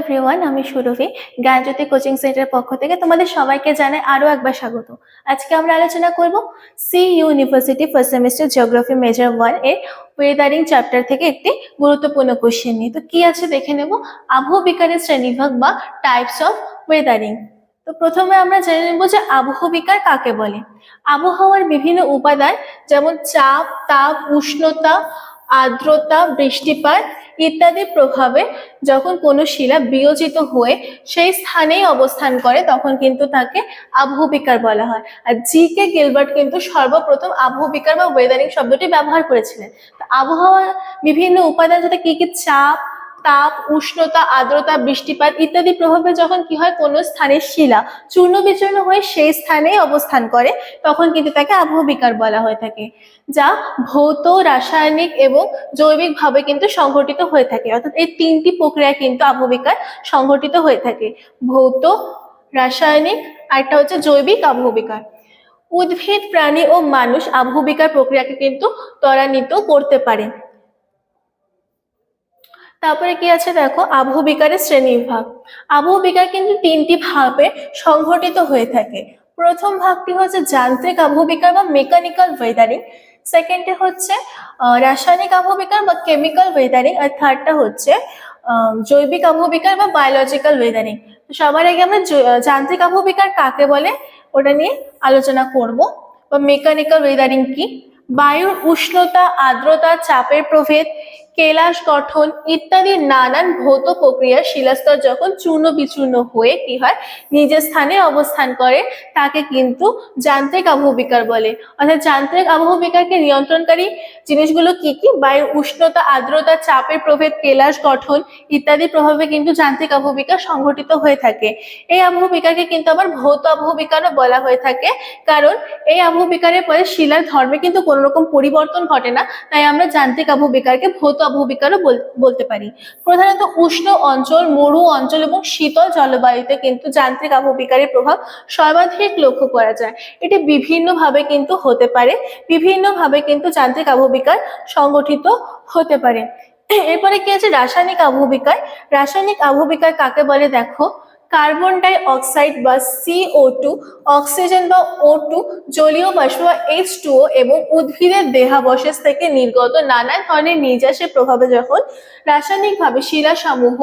Everyone আমি সুরভি জ্ঞানজ্যোতি coaching সেন্টারের পক্ষ থেকে তোমাদের সবাইকে জানাই আরও একবার স্বাগত। আজকে আমরা আলোচনা করব C university first semester geography major ওয়ানের ওয়েদারিং চ্যাপ্টার থেকে একটি গুরুত্বপূর্ণ কোশ্চেন নিয়ে। তো কি আছে দেখে নেব? আবহাওয়া বিকারের শ্রেণীভাগ বা টাইপস অফ ওয়েদারিং তো প্রথমে আমরা জেনে নেব যে আবহাওয়া বিকার কাকে বলে। আবহাওয়ার বিভিন্ন উপাদান যেমন চাপ, তাপ, উষ্ণতা আর্দ্রতা, বৃষ্টিপাত ইত্যাদি প্রভাবে যখন কোনো শিলা বিয়োজিত হয়ে সেই স্থানেই অবস্থান করে, তখন কিন্তু তাকে আবহবিকার বলা হয়। আর জি কে গিলবার্ট কিন্তু সর্বপ্রথম আবহবিকার বা ওয়েদারিং শব্দটি ব্যবহার করেছিলেন। আবহাওয়া বিভিন্ন উপাদান যাতে কি কি চাপ তাপ, উষ্ণতা, আর্দ্রতা, বৃষ্টিপাত ইত্যাদি প্রভাবে যখন কি হয়, কোনো স্থানের শিলা চূর্ণ বিচূর্ণ হয়ে সেই স্থানেই অবস্থান করে, তখন কিন্তু তাকে আবহবিকার বলা হয়ে থাকে, যা ভৌত, রাসায়নিক এবং জৈবিকভাবে কিন্তু সংঘটিত হয়ে থাকে। অর্থাৎ এই তিনটি প্রক্রিয়া কিন্তু আবহবিকার সংঘটিত হয়ে থাকে, ভৌত, রাসায়নিক, আর একটা হচ্ছে জৈবিক আবহবিকার উদ্ভিদ, প্রাণী ও মানুষ আবহবিকার প্রক্রিয়াকে কিন্তু ত্বরান্বিত করতে পারে। তারপরে কি আছে দেখো আবহবিকারের শ্রেণীবিভাগ আবহবিকার কিন্তু তিনটি ভাবে সংঘটিত হয়ে থাকে। প্রথম ভাগটি হচ্ছে যান্ত্রিক আবহবিকার বা মেকানিক্যাল ওয়েদারিং সেকেন্ডে হচ্ছে রাসায়নিক আবহবিকার বা কেমিক্যাল ওয়েদারিং আর থার্ডটা হচ্ছে জৈবিক আবহবিকার বা বায়োলজিক্যাল ওয়েদারিং সবার আগে আমরা যান্ত্রিক আবহবিকার কাকে বলে, ওটা নিয়ে আলোচনা করব। বা মেকানিক্যাল ওয়েদারিং কি? বায়ুর উষ্ণতা, আর্দ্রতা, চাপের প্রভেদ কেলাস গঠন ইত্যাদি নানান ভৌত প্রক্রিয়া শিলাস্তর যখন চূর্ণ বিচূর্ণ হয়ে কি হয়, নিজের স্থানে অবস্থান করে, তাকে কিন্তু যান্ত্রিক আবহবিকার বলে। অর্থাৎ যান্ত্রিক আবহবিকারকে নিয়ন্ত্রণকারী জিনিসগুলো কি কি? বায়ু, উষ্ণতা, আর্দ্রতা, চাপের প্রভেদ, কেলাস গঠন ইত্যাদি প্রভাবে কিন্তু যান্ত্রিক আবহবিকার সংঘটিত হয়ে থাকে। এই আবহবিকারকে কিন্তু আবার ভৌত আবহবিকারও বলা হয়ে থাকে। কারণ এই আবহবিকারের পরে শিলার ধর্মে কিন্তু কোনো রকম পরিবর্তন ঘটে না। তাই আমরা যান্ত্রিক আবহবিকারকে ভৌত আবহবিকারও বল- বলতে পারি? প্রধানত উষ্ণ অঞ্চল, মরু অঞ্চল এবং শীতল জলবায়ুতে কিন্তু যান্ত্রিক আবহবিকারের প্রভাব সর্বাধিক লক্ষ্য করা যায়। এটি বিভিন্নভাবে কিন্তু হতে পারে, বিভিন্নভাবে কিন্তু যান্ত্রিক আবহবিকার সংগঠিত হতে পারে। এরপরে কি আছে? রাসায়নিক আবহবিকার রাসায়নিক আবহবিকার কাকে বলে? দেখো কার্বন ডাই অক্সাইড বা সিও টু অক্সিজেন বা ও টু জলীয় বাষ্প বা এইচ টুও এবং উদ্ভিদের দেহাবশেষ থেকে নির্গত নানা ধরনের নির্যাসের প্রভাবে যখন রাসায়নিকভাবে শিলাসমূহ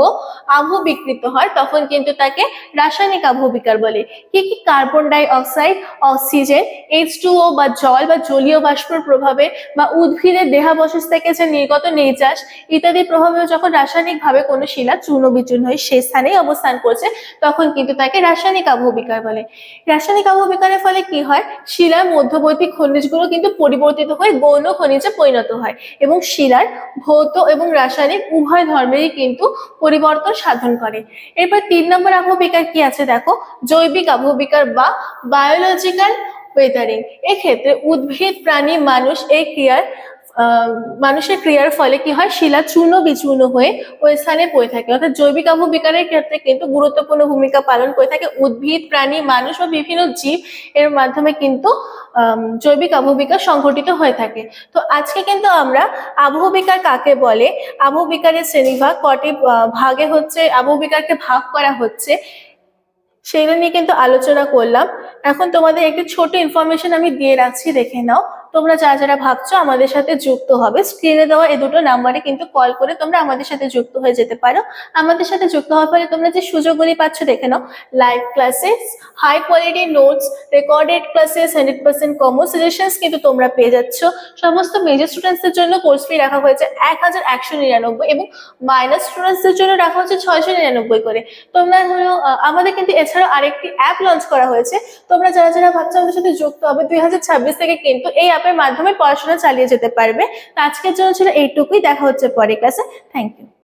আবহ বিকৃত হয়, তখন কিন্তু তাকে রাসায়নিক আবহবিকার বলে। কি কি carbon die oxide oxygen H টুও বা জল বা জলীয় বাষ্পের প্রভাবে বা উদ্ভিদের দেহাবশেষ থেকে যে নির্গত নির্যাস ইত্যাদি প্রভাবে যখন রাসায়নিকভাবে কোনো শিলা চূর্ণ বিচূর্ণ হয়ে সেই স্থানেই অবস্থান করছে তখন কিন্তু তাকে রাসায়নিক আবহবিকার বলে। রাসায়নিক আবহবিকারের ফলে কি হয়? শিলার মধ্যবর্তী খনিজগুলো কিন্তু পরিবর্তিত হয়ে গৌণ খনিজে পরিণত হয় এবং শিলার ভৌত এবং রাসায়নিক উভয় ধর্মেরই কিন্তু পরিবর্তন সাধন করে। এরপর তিন নম্বর আবহবিকার কি আছে দেখো? জৈবিক আবহবিকার বা বায়োলজিক্যাল ওয়েদারিং এক্ষেত্রে উদ্ভিদ, প্রাণী, মানুষ এই ক্রিয়ার মানুষের ক্রিয়ার ফলে কি হয়? শিলা চূর্ণ বিচূর্ণ হয়ে ওই স্থানে পড়ে থাকে। অর্থাৎ জৈবিক আবহবিকারের ক্ষেত্রে কিন্তু গুরুত্বপূর্ণ ভূমিকা পালন করে থাকে। উদ্ভিদ, প্রাণী, মানুষ বা বিভিন্ন জীব এর মাধ্যমে কিন্তু জৈবিক আবহবিকার সংঘটিত হয়ে থাকে। তো আজকে কিন্তু আমরা আবহবিকার কাকে বলে? আবহবিকারের শ্রেণীভাগ কটি ভাগে হচ্ছে? আবহবিকারকে ভাগ করা হচ্ছে। সেগুলো নিয়ে কিন্তু আলোচনা করলাম। এখন তোমাদের একটি ছোট ইনফরমেশন আমি দিয়ে রাখছি, দেখে নাও। তোমরা যারা যারা ভাবছ আমাদের সাথে যুক্ত হবে স্ক্রিনে দেওয়া এই দুটো নাম্বারে কিন্তু কল করে তোমরা আমাদের সাথে যুক্ত হয়ে যেতে পারো। আমাদের সাথে যুক্ত হওয়ার ফলে তোমরা যে সুযোগগুলি পাচ্ছ দেখে নাও। Live classes high quality notes recorded classes hundred percent কমো সাজেশনস কিন্তু তোমরা পেয়ে যাচ্ছ। সমস্ত মেজর স্টুডেন্টসদের জন্য কোর্স ফি রাখা হয়েছে এক হাজার একশো নিরানব্বই এবং মাইনাস স্টুডেন্টসদের জন্য রাখা হচ্ছে ছয়শো নিরানব্বই করে। তোমরা হলো আমাদের কিন্তু এছাড়াও আরেকটি অ্যাপ লঞ্চ করা হয়েছে। তোমরা যারা যারা ভাবছ আমাদের সাথে যুক্ত হবে, দুই হাজার ছাব্বিশ থেকে কিন্তু এই অ্যাপের মাধ্যমে পড়াশোনা চালিয়ে যেতে পারবে। তো আজকের জন্য ছিল এইটুকুই। দেখা হচ্ছে পরে ক্লাসে থ্যাংক ইউ